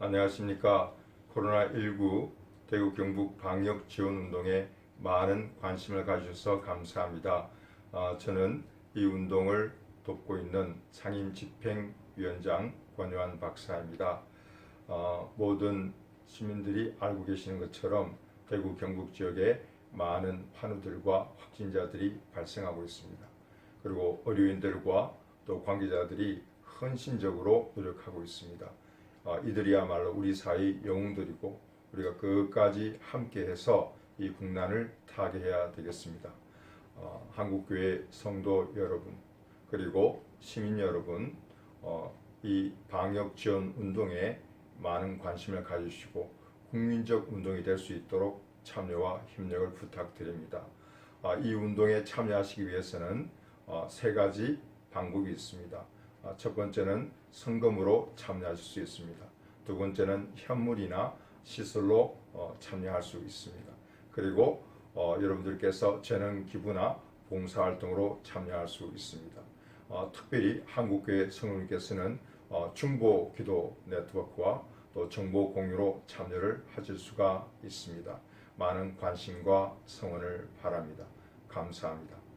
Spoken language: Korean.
안녕하십니까. 코로나19 대구 경북 방역 지원 운동에 많은 관심을 가주셔서 감사합니다. 아, 저는 이 운동을 돕고 있는 상임 집행위원장 권요한 박사입니다. 어, 모든 시민들이 알고 계시는 것처럼 대구 경북 지역에 많은 환우들과 확진자들이 발생하고 있습니다. 그리고 의료인들과 또 관계자들이 헌신적으로 노력하고 있습니다. 어, 이들이야말로 우리 사이 영웅들이고 우리가 끝까지 함께해서 이 국난을 타개해야 되겠습니다. 어, 한국교회 성도 여러분 그리고 시민 여러분 어, 이 방역 지원 운동에 많은 관심을 가지시고 국민적 운동이 될 수 있도록 참여와 협력을 부탁드립니다. 아, 이 운동에 참여하시기 위해서는 어, 세 가지 방법이 있습니다. 아, 첫 번째는 성금으로 참여하실 수 있습니다. 두 번째는 현물이나 시설로 어, 참여할 수 있습니다. 그리고 어, 여러분들께서 재능 기부나 봉사 활동으로 참여할 수 있습니다. 어, 특별히 한국교회 성도님께서는 어, 중보 기도 네트워크와 또 정보 공유로 참여를 하실 수가 있습니다. 많은 관심과 성원을 바랍니다. 감사합니다.